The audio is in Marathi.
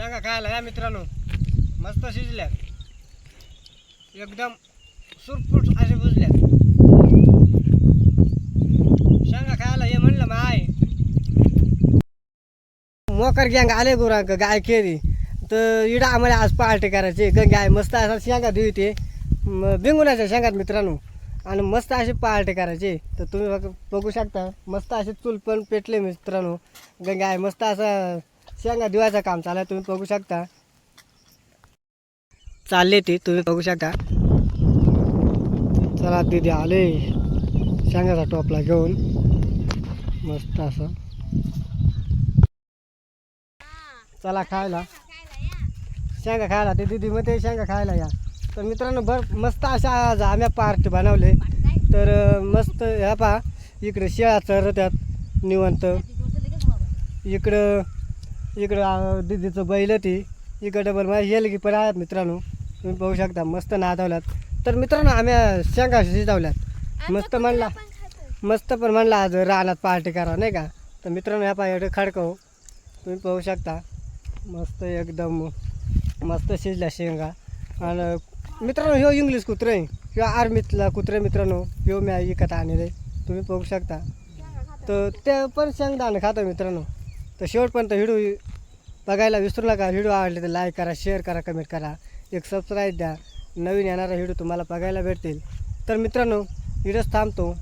शेंगा खायला या मित्रांनो? मस्त शिजल्या एकदम सुरफुट असे बुजल्या शेंगा खायला हे म्हणलं माय. मोकर गँग आले गुरांक गाय केली. तर इडा आम्हाला आज पार्टी करायची. ग गाय मस्त असा शेंगा देऊ ते बिंगुनाच्या शेंगात मित्रांनो. आणि मस्त अशी पार्टी करायची. तर तुम्ही बघू शकता. मस्त असे चूल पण पेटले मित्रांनो. ग गाय मस्त असं शेंगा दिवायचं काम चालू आहे तुम्ही बघू शकता. चालले ते तुम्ही बघू शकता. चला दिदी आले. शेंगाचा टोपला घेऊन. मस्त असं. चला खायला. शेंगा खायला ते दिदी मग ते शेंगा खायला या. तर मित्रांनो भर मस्त अशा आज आम्ही पार्ट बनवले. तर मस्त ह्या पहा इकडे शेळा चरत्यात निवंत. इकडं इकडं दिदीचं बैल ती. इकडं डबल माझी येल की पण आहेत मित्रांनो. तुम्ही पाहू शकता मस्त नादवल्यात. तर मित्रांनो आम्ही शेंगा शिजवल्यात. मस्त म्हणला मस्त पण म्हणला आज रानात पार्टी करा नाही का? तर मित्रांनो ह्या पाय खडकव तुम्ही पाहू शकता. मस्त एकदम मस्त शिजल्या शेंगा. आणि मित्रांनो ह्यो इंग्लिश कुत्रे ह्यो आर्मीतला कुत्रे मित्रांनो. ह्यो मी विकत आणले तुम्ही पाहू शकता. तर ते पण शेंगदाणं खातो मित्रांनो. तर शेवटपर्यंत व्हिडिओ बघायला विसरू नका. व्हिडिओ आवडले तर लाईक करा शेअर करा कमेंट करा. एक सबस्क्राईब द्या. नवीन येणारा व्हिडिओ तुम्हाला बघायला भेटतील. तर मित्रांनो व्हिडिओच थांबतो.